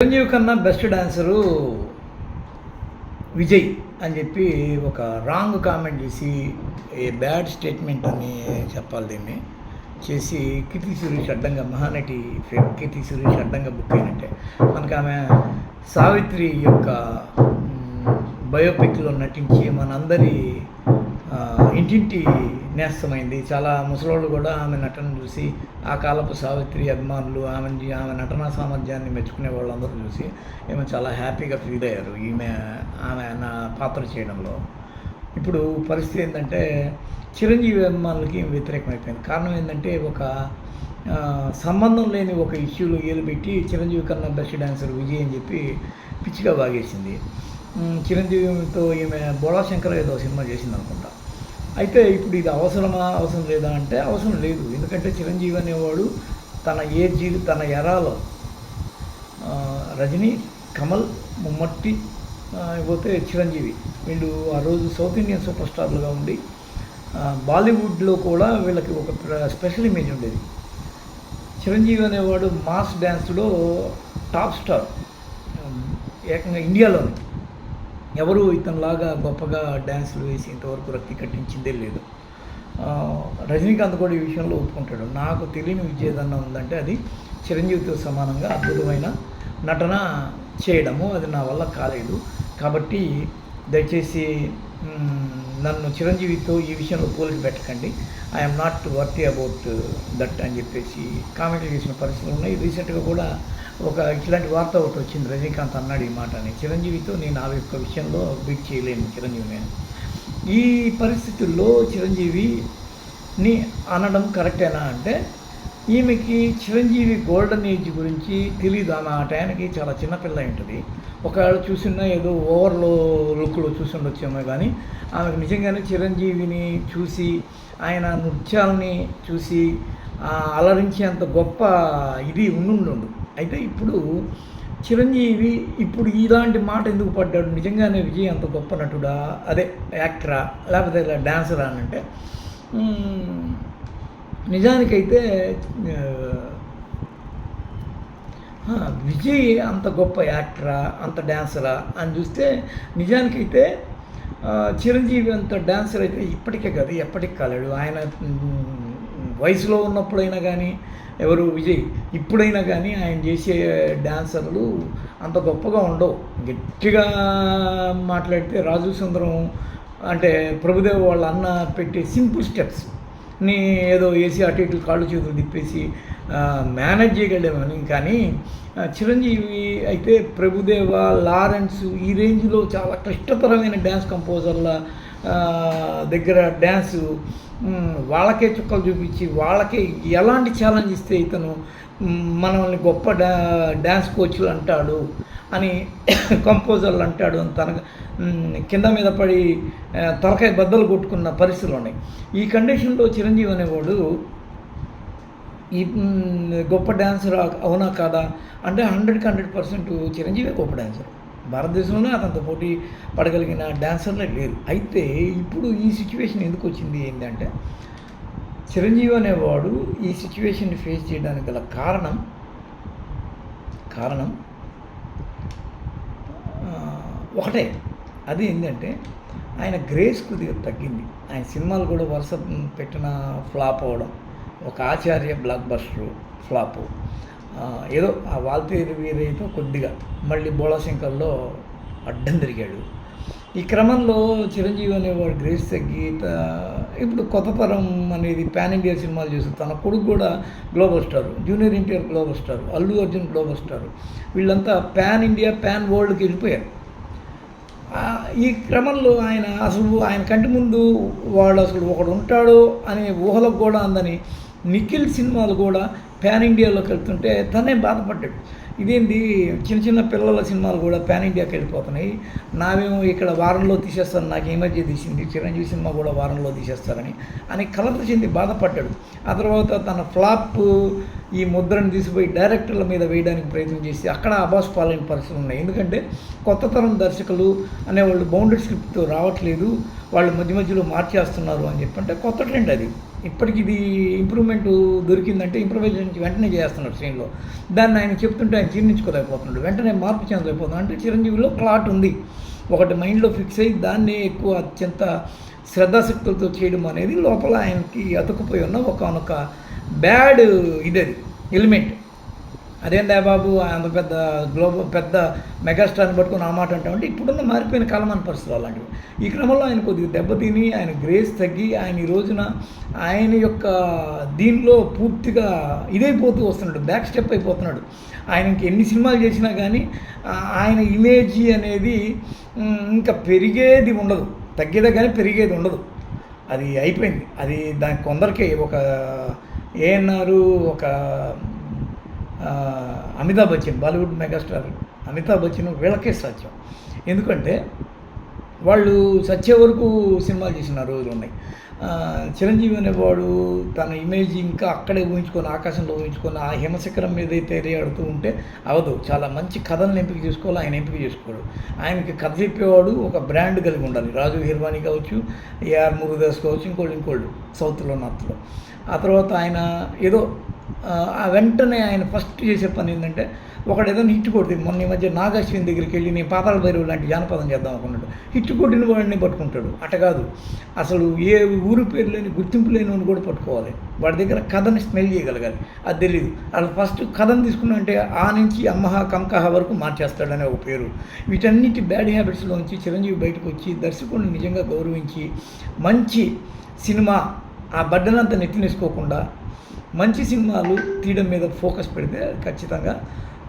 చిరంజీవి కన్నా best dancer Vijay అని చెప్పి ఒక రాంగ్ కామెంట్ చేసి ఏ బ్యాడ్ స్టేట్మెంట్ అని చెప్పాలి దీన్ని చేసి కీర్తి సురేష్ అడ్డంగా మహానటి ఫేమ్ కీర్తి సురేష్ అడ్డంగా బుక్ అయినట్టే. మనకు ఆమె సావిత్రి యొక్క బయోపిక్లో నటించి మనందరి ఇంటింటి నేస్తమైంది చాలా ముసలోళ్ళు కూడా ఆమె నటన చూసి ఆ కాలపు సావిత్రి అభిమానులు ఆమె ఆమె నటనా సామర్థ్యాన్ని మెచ్చుకునే వాళ్ళందరూ చూసి ఈమె చాలా హ్యాపీగా ఫీల్ అయ్యారు ఈమె ఆమె నా పాత్ర చేయడంలో. ఇప్పుడు పరిస్థితి ఏంటంటే చిరంజీవి అభిమానులకి వ్యతిరేకం వ్యతిరేకమైపోయింది. కారణం ఏంటంటే ఒక సంబంధం లేని ఒక ఇష్యూలో ఏలు పెట్టి చిరంజీవి కన్నా బెస్ట్ డాన్సర్ విజయ్ అని చెప్పి పిచ్చిగా బాగేసింది చిరంజీవితో ఈమె బోళా శంకర్ ఏదో సినిమా చేసింది అనుకుంటా అయితే ఇప్పుడు ఇది అవసరమా అవసరం లేదా అంటే అవసరం లేదు. ఎందుకంటే చిరంజీవి అనేవాడు తన ఏజ్ తన ఎరాలో రజనీ కమల్ ముమ్మట్టి పోతే చిరంజీవి. వీళ్ళు ఆ రోజు సౌత్ ఇండియన్ సూపర్ స్టార్లుగా ఉండి బాలీవుడ్లో కూడా వీళ్ళకి ఒక స్పెషల్ ఇమేజ్ ఉండేది. చిరంజీవి అనేవాడు మాస్ డ్యాన్స్లో టాప్ స్టార్ ఏకంగా ఇండియాలోనే. ఎవరు ఇతనిలాగా గొప్పగా డ్యాన్సులు వేసి ఇంతవరకు రక్తి కట్టించిందే లేదు. రజనీకాంత్ కూడా ఈ విషయంలో ఒప్పుకుంటాడు. నాకు తెలియని విద్య ఏదన్నా ఉందంటే అది చిరంజీవితో సమానంగా అద్భుతమైన నటన చేయడము అది నా వల్ల కాలేదు. కాబట్టి దయచేసి నన్ను చిరంజీవితో ఈ విషయంలో పోలికి పెట్టకండి. I'm not worthy about that అని చెప్పేసి కామెంట్లు చేసిన పరిస్థితులు ఉన్నాయి. రీసెంట్గా కూడా ఒక ఇట్లాంటి వార్త ఒకటి వచ్చింది. రజనీకాంత్ అన్నాడు ఈ మాట. అని చిరంజీవితో నేను ఆ యొక్క విషయంలో బీట్ చేయలేను చిరంజీవి నేను ఈ పరిస్థితుల్లో చిరంజీవిని అనడం కరెక్టేనా అంటే ఈమెకి చిరంజీవి గోల్డెన్ ఏజ్ గురించి తెలియదు ఆమె ఆ టైంకి చాలా చిన్నపిల్ల ఉంటుంది. ఒకవేళ చూసినా ఏదో ఓవర్లో లుక్లో చూసి ఉండొచ్చేమో కానీ ఆమెకు నిజంగానే చిరంజీవిని చూసి ఆయన నృత్యాలని చూసి అలరించేంత గొప్ప ఇది ఉండుండు అయితే ఇప్పుడు చిరంజీవి ఇప్పుడు ఇలాంటి మాట ఎందుకు పడ్డాడు? నిజంగానే విజయ్ అంత గొప్ప నటుడా? అదే యాక్టరా? లేకపోతే ఇలా డాన్సరా అని అంటే నిజానికైతే విజయ్ అంత గొప్ప యాక్టరా? అంత డాన్సరా? అని చూస్తే నిజానికైతే చిరంజీవి అంత డాన్సర్ అయితే ఇప్పటికే కాదు ఎప్పటికి కాలేడు. ఆయన వయసులో ఉన్నప్పుడైనా కానీ ఎవరు విజయ్ ఇప్పుడైనా కానీ ఆయన చేసే డాన్సర్లు అంత గొప్పగా ఉండవు. గట్టిగా మాట్లాడితే రాజు సుందరం అంటే ప్రభుదేవ వాళ్ళ అన్న పెట్టే సింపుల్ స్టెప్స్. నీ ఏదో వేసి అటు ఇటు కాళ్ళు చేతులు తిప్పేసి మేనేజ్ చేయగలేమని కానీ చిరంజీవి అయితే ప్రభుదేవ లారెన్స్ ఈ రేంజ్లో చాలా క్లిష్టతరమైన డ్యాన్స్ కంపోజర్ల దగ్గర డ్యాన్సు వాళ్ళకే చుక్కలు చూపించి వాళ్ళకే ఎలాంటి ఛాలెంజ్ ఇస్తే ఇతను మనల్ని గొప్ప డా డ్యాన్స్ కోచ్లు అంటాడు అని కంపోజర్లు అంటాడు అని తన కింద మీద పడి తలకాయ బద్దలు కొట్టుకున్న పరిస్థితులు ఉన్నాయి ఈ కండిషన్లో చిరంజీవి అనేవాడు ఈ గొప్ప డ్యాన్సర్ అవునా కాదా? అంటే హండ్రెడ్కి హండ్రెడ్ పర్సెంట్ చిరంజీవి గొప్ప డాన్సర్ భారతదేశంలోనే అతనితో పోటీ పడగలిగిన డాన్సర్లే లేదు అయితే ఇప్పుడు ఈ సిచ్యువేషన్ ఎందుకు వచ్చింది ఏంటంటే చిరంజీవి అనేవాడు ఈ సిచ్యువేషన్ని ఫేస్ చేయడానికి గల కారణం కారణం ఒకటే. అది ఏంటంటే ఆయన గ్రేస్ కొద్దిగా తగ్గింది. ఆయన సినిమాలు కూడా వరుస పెట్టిన ఫ్లాప్ అవ్వడం ఒక ఆచార్య బ్లాక్ బస్టర్ ఫ్లాప్. ఏదో ఆ వాల్తేరు వీరైతే కొద్దిగా మళ్ళీ బోళాశంకర్లో అడ్డం తిరిగాడు. ఈ క్రమంలో చిరంజీవి అనేవాడు గ్రేస్ తగ్గి ఇప్పుడు కొత్త తరం అనేది పాన్ ఇండియా సినిమాలు చేస్తూ తన కొడుకు కూడా global star junior NTR global star Allu Arjun global star. వీళ్ళంతా పాన్ ఇండియా పాన్ వరల్డ్కి వెళ్ళిపోయారు. ఈ క్రమంలో ఆయన అసలు ఆయన కంటి ముందు వాడు అసలు ఒకడు ఉంటాడు అనే ఊహలకు కూడా అందని నిఖిల్ సినిమాలు కూడా ప్యాన్ ఇండియాలోకి వెళ్తుంటే తనే బాధపడ్డాడు. ఇదేంది? చిన్న చిన్న పిల్లల సినిమాలు కూడా ప్యాన్ ఇండియాకి వెళ్ళిపోతున్నాయి. నావేమో ఇక్కడ వారంలో తీసేస్తాను నాకు ఈ మధ్య తీసింది. చిరంజీవి సినిమా కూడా వారంలో తీసేస్తారని. అని కలత చెంది బాధపడ్డాడు. ఆ తర్వాత తన ఫ్లాప్ ఈ ముద్రను తీసిపోయి డైరెక్టర్ల మీద వేయడానికి ప్రయత్నం చేసి అక్కడ అబాస్ పాలైన పరిస్థితులు ఉన్నాయి. ఎందుకంటే కొత్త తరం దర్శకులు అనేవాళ్ళు బౌండెడ్ స్క్రిప్ట్తో రావట్లేదు. వాళ్ళు మధ్య మధ్యలో మార్చేస్తున్నారు అని చెప్పంటే కొత్త ట్రెండ్ అది. ఇప్పటికి ఇది ఇంప్రూవ్మెంట్ దొరికిందంటే ఇంప్రూవైజేషన్ వెంటనే చేస్తున్నాడు సీన్లో దాన్ని ఆయన చెప్తుంటే ఆయన జీర్ణించుకోలేకపోతున్నాడు. వెంటనే మార్పు చెందలేకపోతున్నాడు. అంటే చిరంజీవిలో ప్లాట్ ఉంది. ఒకటి మైండ్లో ఫిక్స్ అయ్యి దాన్ని ఎక్కువ అత్యంత శ్రద్ధాశక్తులతో చేయడం అనేది లోపల ఆయనకి అతుక్కుపోయి ఉన్న ఒకనొక బ్యాడ్ ఇది అది. ఎలిమెంట్ అదేందా బాబు అంత పెద్ద గ్లోబల్ పెద్ద మెగాస్టార్ని పట్టుకుని ఆ మాట అంటే ఇప్పుడున్న మారిపోయిన కాలమాన పరిస్థితులు అలాంటివి. ఈ క్రమంలో ఆయన కొద్దిగా దెబ్బతిని ఆయన గ్రేస్ తగ్గి ఆయన ఈ రోజున ఆయన యొక్క దీనిలో పూర్తిగా ఇదైపోతూ వస్తున్నాడు బ్యాక్ స్టెప్ అయిపోతున్నాడు. ఆయనకి ఎన్ని సినిమాలు చేసినా కానీ ఆయన ఇమేజ్ అనేది ఇంకా పెరిగేది ఉండదు. తగ్గేదే కానీ పెరిగేది ఉండదు. అది అయిపోయింది. అది దాని కొందరికి ఒక ఏఎన్ఆర్ ఒక అమితాబ్ బచ్చన్ బాలీవుడ్ మెగాస్టార్ అమితాబ్ బచ్చన్ వీళ్ళకే సత్యం. ఎందుకంటే వాళ్ళు చచ్చే వరకు సినిమాలు చేసిన రోజులు ఉన్నాయి. చిరంజీవి అనేవాడు తన ఇమేజ్ ఇంకా అక్కడే ఊహించుకొని ఆకాశంలో ఊహించుకొని ఆ హిమశిఖరం మీద తెరియాడుతూ ఉంటే అవదు. చాలా మంచి కథలను ఎంపిక చేసుకోవాలి ఆయన ఎంపిక చేసుకోడు. ఆయనకి కథ చెప్పేవాడు ఒక బ్రాండ్ కలిగి ఉండాలి. రాజు హిర్వాణి కావచ్చు ఏఆర్ మురుదాస్ కావచ్చు ఇంకోళ్ళు ఇంకోళ్ళు సౌత్లో నార్త్లో. ఆ తర్వాత ఆయన ఏదో వెంటనే ఆయన ఫస్ట్ చేసే పని ఏంటంటే ఒకడు ఏదో హిట్ కొడితే మొన్న ఈ మధ్య నాగాశ్విన్ దగ్గరికి వెళ్ళి నేను పాపాల భైరవు లాంటి జానపదం చేద్దాం అనుకున్నాడు. హిట్ కొట్టిన వాడిని పట్టుకుంటాడు. అట కాదు. అసలు ఏ ఊరు పేరు లేని గుర్తింపు లేని వాడిని కూడా పట్టుకోవాలి. వాడి దగ్గర కథని స్మెల్ చేయగలగాలి. అది తెలియదు అలా ఫస్ట్ కథను తీసుకున్నంటే ఆ నుంచి అమ్మహ కంకహ వరకు మార్చేస్తాడనే ఒక పేరు. వీటన్నిటి బ్యాడ్ హ్యాబిట్స్లోంచి చిరంజీవి బయటకు వచ్చి దర్శకుడిని నిజంగా గౌరవించి మంచి సినిమా ఆ బడ్డనంతా నెత్తినేసుకోకుండా మంచి సినిమాలు తీయడం మీద ఫోకస్ పెడితే ఖచ్చితంగా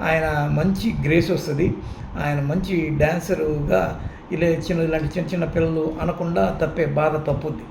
ఆయన మంచి గ్రేస్ వస్తుంది. ఆయన మంచి డ్యాన్సరుగా ఇలా చిన్న ఇలాంటి చిన్న చిన్న పిల్లలు అనకుండా తప్పే బాధ తప్పుద్ది.